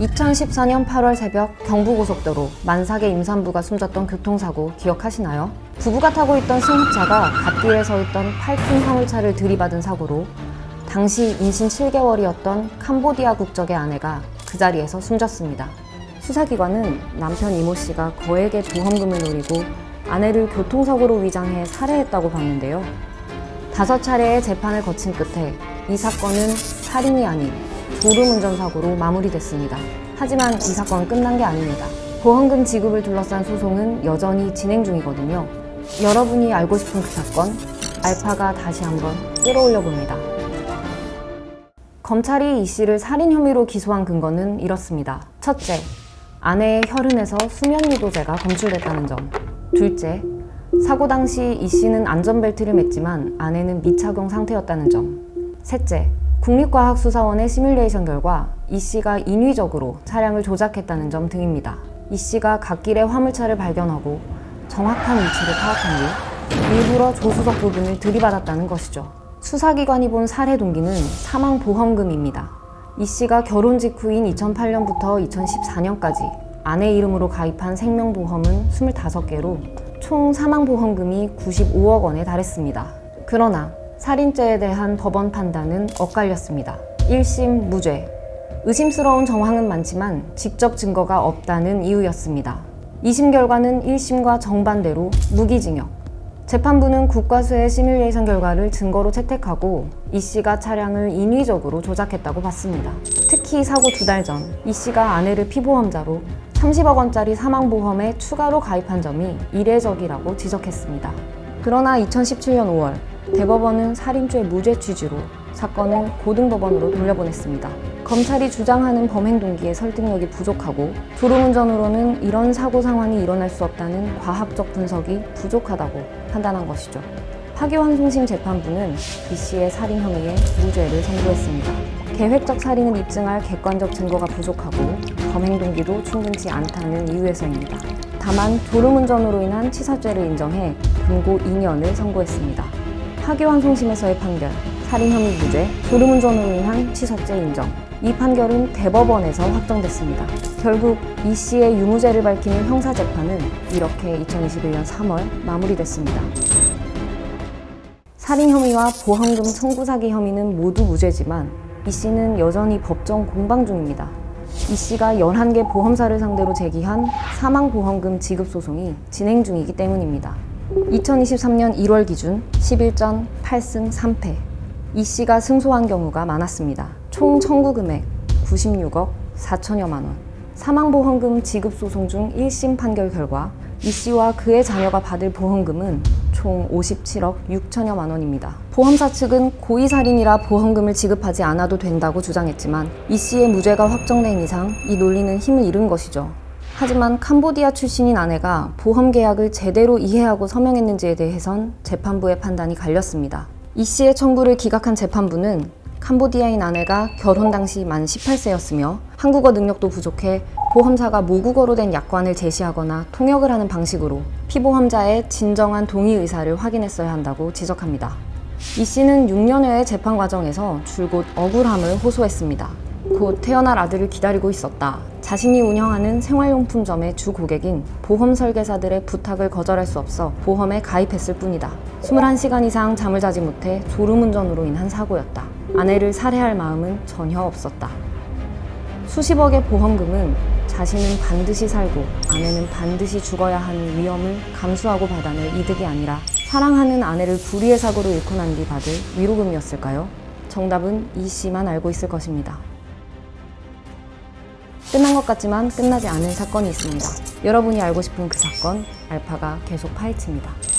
2014년 8월 새벽 경부고속도로 만삭의 임산부가 숨졌던 교통사고 기억하시나요? 부부가 타고 있던 승합차가 갓길에 서 있던 8톤 화물차를 들이받은 사고로 당시 임신 7개월이었던 캄보디아 국적의 아내가 그 자리에서 숨졌습니다. 수사기관은 남편 이모 씨가 거액의 보험금을 노리고 아내를 교통사고로 위장해 살해했다고 봤는데요. 다섯 차례의 재판을 거친 끝에 이 사건은 살인이 아닌 졸음운전 사고로 마무리됐습니다. 하지만 이 사건은 끝난 게 아닙니다. 보험금 지급을 둘러싼 소송은 여전히 진행 중이거든요. 여러분이 알고 싶은 그 사건, 알파가 다시 한번 끌어올려 봅니다. 검찰이 이 씨를 살인 혐의로 기소한 근거는 이렇습니다. 첫째, 아내의 혈흔에서 수면 유도제가 검출됐다는 점. 둘째, 사고 당시 이 씨는 안전벨트를 맸지만 아내는 미착용 상태였다는 점. 셋째, 국립과학수사원의 시뮬레이션 결과 이 씨가 인위적으로 차량을 조작했다는 점 등입니다. 이 씨가 갓길에 화물차를 발견하고 정확한 위치를 파악한 뒤 일부러 조수석 부분을 들이받았다는 것이죠. 수사기관이 본 살해 동기는 사망 보험금입니다. 이 씨가 결혼 직후인 2008년부터 2014년까지 아내 이름으로 가입한 생명보험은 25개로 총 사망보험금이 95억 원에 달했습니다. 그러나 살인죄에 대한 법원 판단은 엇갈렸습니다. 1심 무죄. 의심스러운 정황은 많지만 직접 증거가 없다는 이유였습니다. 2심 결과는 1심과 정반대로 무기징역. 재판부는 국과수의 시뮬레이션 결과를 증거로 채택하고 이 씨가 차량을 인위적으로 조작했다고 봤습니다. 특히 사고 두 달 전 이 씨가 아내를 피보험자로 30억 원짜리 사망보험에 추가로 가입한 점이 이례적이라고 지적했습니다. 그러나 2017년 5월 대법원은 살인죄 무죄 취지로 사건을 고등법원으로 돌려보냈습니다. 검찰이 주장하는 범행 동기의 설득력이 부족하고 졸음운전으로는 이런 사고 상황이 일어날 수 없다는 과학적 분석이 부족하다고 판단한 것이죠. 파기환송심 재판부는 B 씨의 살인 혐의에 무죄를 선고했습니다. 계획적 살인을 입증할 객관적 증거가 부족하고 범행 동기도 충분치 않다는 이유에서입니다. 다만 졸음운전으로 인한 치사죄를 인정해 금고 2년을 선고했습니다. 파기환송심에서의 판결, 살인 혐의 무죄, 졸음운전으로 인한 치사죄 인정. 이 판결은 대법원에서 확정됐습니다. 결국 이 씨의 유무죄를 밝히는 형사재판은 이렇게 2021년 3월 마무리됐습니다. 살인 혐의와 보험금 청구 사기 혐의는 모두 무죄지만 이 씨는 여전히 법정 공방 중입니다. 이 씨가 11개 보험사를 상대로 제기한 사망보험금 지급 소송이 진행 중이기 때문입니다. 2023년 1월 기준 11전 8승 3패. 이 씨가 승소한 경우가 많았습니다. 총 청구 금액 96억 4천여만 원. 사망보험금 지급 소송 중 1심 판결 결과 이 씨와 그의 자녀가 받을 보험금은 총 57억 6천여만 원입니다. 보험사 측은 고의살인이라 보험금을 지급하지 않아도 된다고 주장했지만 이 씨의 무죄가 확정된 이상 이 논리는 힘을 잃은 것이죠. 하지만 캄보디아 출신인 아내가 보험 계약을 제대로 이해하고 서명했는지에 대해선 재판부의 판단이 갈렸습니다. 이 씨의 청구를 기각한 재판부는 캄보디아인 아내가 결혼 당시 만 18세였으며 한국어 능력도 부족해 보험사가 모국어로 된 약관을 제시하거나 통역을 하는 방식으로 피보험자의 진정한 동의 의사를 확인했어야 한다고 지적합니다. 이 씨는 6년여의 재판 과정에서 줄곧 억울함을 호소했습니다. 곧 태어날 아들을 기다리고 있었다. 자신이 운영하는 생활용품점의 주 고객인 보험 설계사들의 부탁을 거절할 수 없어 보험에 가입했을 뿐이다. 21시간 이상 잠을 자지 못해 졸음운전으로 인한 사고였다. 아내를 살해할 마음은 전혀 없었다. 수십억의 보험금은 자신은 반드시 살고 아내는 반드시 죽어야 하는 위험을 감수하고 받아낼 이득이 아니라 사랑하는 아내를 불의의 사고로 잃고 난 뒤 받을 위로금이었을까요? 정답은 이 씨만 알고 있을 것입니다. 끝난 것 같지만 끝나지 않은 사건이 있습니다. 여러분이 알고 싶은 그 사건, 알파가 계속 파헤칩니다.